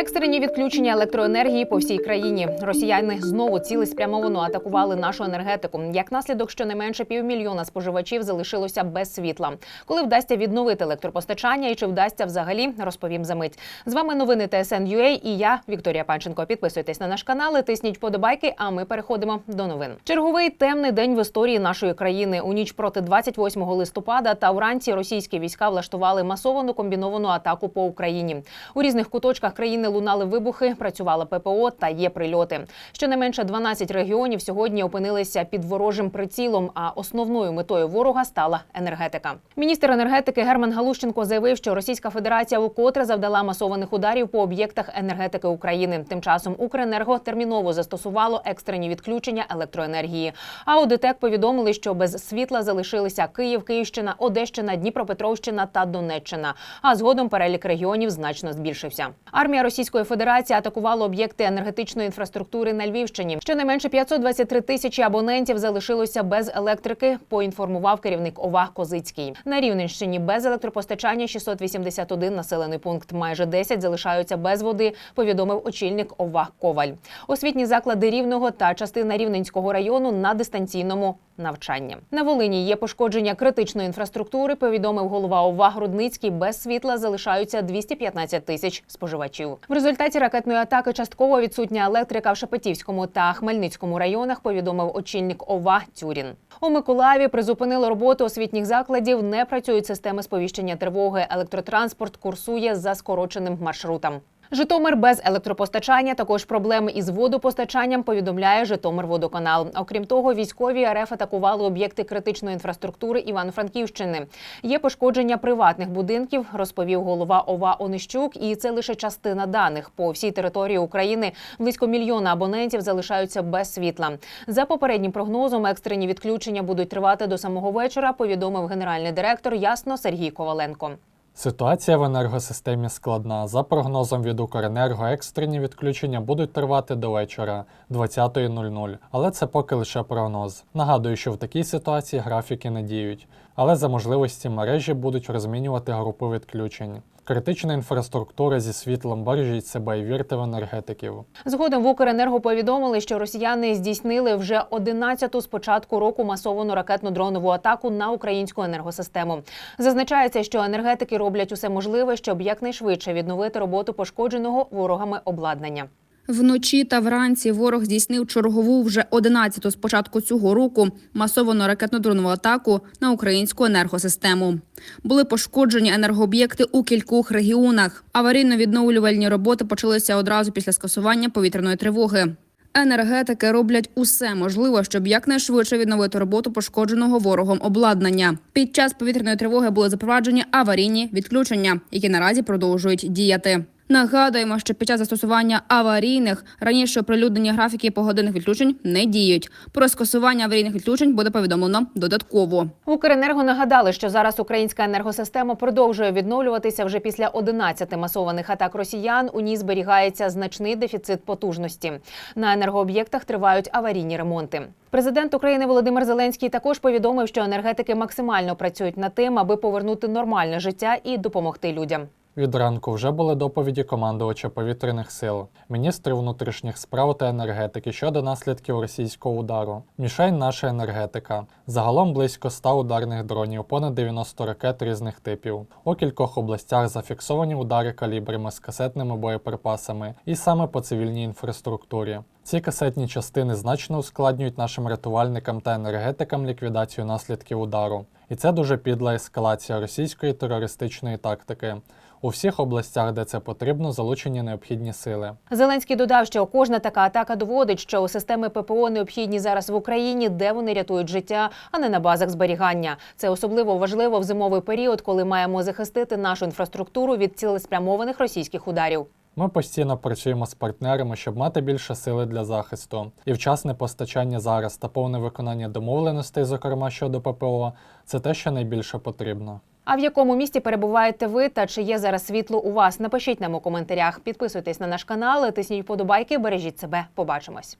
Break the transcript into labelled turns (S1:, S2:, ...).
S1: Екстрені відключення електроенергії по всій країні. Росіяни знову цілеспрямовано атакували нашу енергетику. Як наслідок, щонайменше півмільйона споживачів залишилося без світла. Коли вдасться відновити електропостачання і чи вдасться взагалі, розповім за мить. З вами новини ТСН.UA і я, Вікторія Панченко. Підписуйтесь на наш канал, і тисніть подобайки. А ми переходимо до новин. Черговий темний день в історії нашої країни. У ніч проти 28 листопада та вранці російські війська влаштували масовану комбіновану атаку по Україні. У різних куточках країни лунали вибухи, працювала ППО та є прильоти. Щонайменше 12 регіонів сьогодні опинилися під ворожим прицілом. А основною метою ворога стала енергетика. Міністр енергетики Герман Галущенко заявив, що Російська Федерація вкотре завдала масованих ударів по об'єктах енергетики України. Тим часом Укренерго терміново застосувало екстрені відключення електроенергії. А у ДТЕК повідомили, що без світла залишилися Київ, Київщина, Одещина, Дніпропетровщина та Донеччина. А згодом перелік регіонів значно збільшився. Армія Російської Федерації атакувала об'єкти енергетичної інфраструктури на Львівщині. Щонайменше 523 тисячі абонентів залишилося без електрики. Поінформував керівник ОВА Козицький. На Рівненщині без електропостачання 681 населений пункт. Майже 10 залишаються без води. Повідомив очільник ОВА Коваль. Освітні заклади рівного та частина рівненського району на дистанційному навчанні. На Волині є пошкодження критичної інфраструктури. Повідомив голова ОВА Грудницький. Без світла залишаються 215 тисяч споживачів. В результаті ракетної атаки частково відсутня електрика в Шепетівському та Хмельницькому районах. Повідомив очільник ОВА Тюрін. У Миколаєві призупинили роботу освітніх закладів. Не працюють системи сповіщення тривоги. Електротранспорт курсує за скороченим маршрутом. Житомир без електропостачання, також проблеми із водопостачанням, повідомляє Житомирводоканал. Окрім того, військові РФ атакували об'єкти критичної інфраструктури Івано-Франківщини. Є пошкодження приватних будинків, розповів голова ОВА Онищук. І це лише частина даних. По всій території України близько мільйона абонентів залишаються без світла. За попереднім прогнозом, екстрені відключення будуть тривати до самого вечора. Повідомив генеральний директор Ясно Сергій Коваленко.
S2: Ситуація в енергосистемі складна. За прогнозом від Укренерго, екстрені відключення будуть тривати до вечора 20.00. Але це поки лише прогноз. Нагадую, що в такій ситуації графіки не діють, але за можливості мережі будуть розмінювати групи відключень. Критична інфраструктура зі світлом бережіть себе і вірте в енергетиків.
S1: Згодом в Укренерго повідомили, що росіяни здійснили вже 11-ту з початку року масовану ракетно-дронову атаку на українську енергосистему. Зазначається, що енергетики роблять усе можливе, щоб якнайшвидше відновити роботу пошкодженого ворогами обладнання.
S3: Вночі та вранці ворог здійснив чергову вже 11-ту з початку цього року масовану ракетно-дронову атаку на українську енергосистему. Були пошкоджені енергооб'єкти у кількох регіонах. Аварійно-відновлювальні роботи почалися одразу після скасування повітряної тривоги. Енергетики роблять усе можливе, щоб якнайшвидше відновити роботу пошкодженого ворогом обладнання. Під час повітряної тривоги були запроваджені аварійні відключення, які наразі продовжують діяти. Нагадуємо, що під час застосування аварійних раніше оприлюднені графіки погодинних відключень не діють. Про скасування аварійних відключень буде повідомлено додатково.
S1: Укренерго нагадали, що зараз українська енергосистема продовжує відновлюватися вже після 11 масованих атак росіян. У ній зберігається значний дефіцит потужності. На енергооб'єктах тривають аварійні ремонти. Президент України Володимир Зеленський також повідомив, що енергетики максимально працюють над тим, аби повернути нормальне життя і допомогти людям.
S2: Від ранку вже були доповіді командувача повітряних сил, міністрів внутрішніх справ та енергетики щодо наслідків російського удару. Мішень наша енергетика. Загалом близько 100 ударних дронів, понад 90 ракет різних типів. У кількох областях зафіксовані удари калібрами з касетними боєприпасами і саме по цивільній інфраструктурі. Ці касетні частини значно ускладнюють нашим рятувальникам та енергетикам ліквідацію наслідків удару. І це дуже підла ескалація російської терористичної тактики. У всіх областях, де це потрібно, залучені необхідні сили.
S1: Зеленський додав, що кожна така атака доводить, що системи ППО необхідні зараз в Україні, де вони рятують життя, а не на базах зберігання. Це особливо важливо в зимовий період, коли маємо захистити нашу інфраструктуру від цілеспрямованих російських ударів.
S2: Ми постійно працюємо з партнерами, щоб мати більше сили для захисту. І вчасне постачання зараз та повне виконання домовленостей, зокрема щодо ППО, це те, що найбільше потрібно.
S1: А в якому місті перебуваєте ви та чи є зараз світло у вас? Напишіть нам у коментарях. Підписуйтесь на наш канал, тисніть вподобайки, бережіть себе. Побачимось.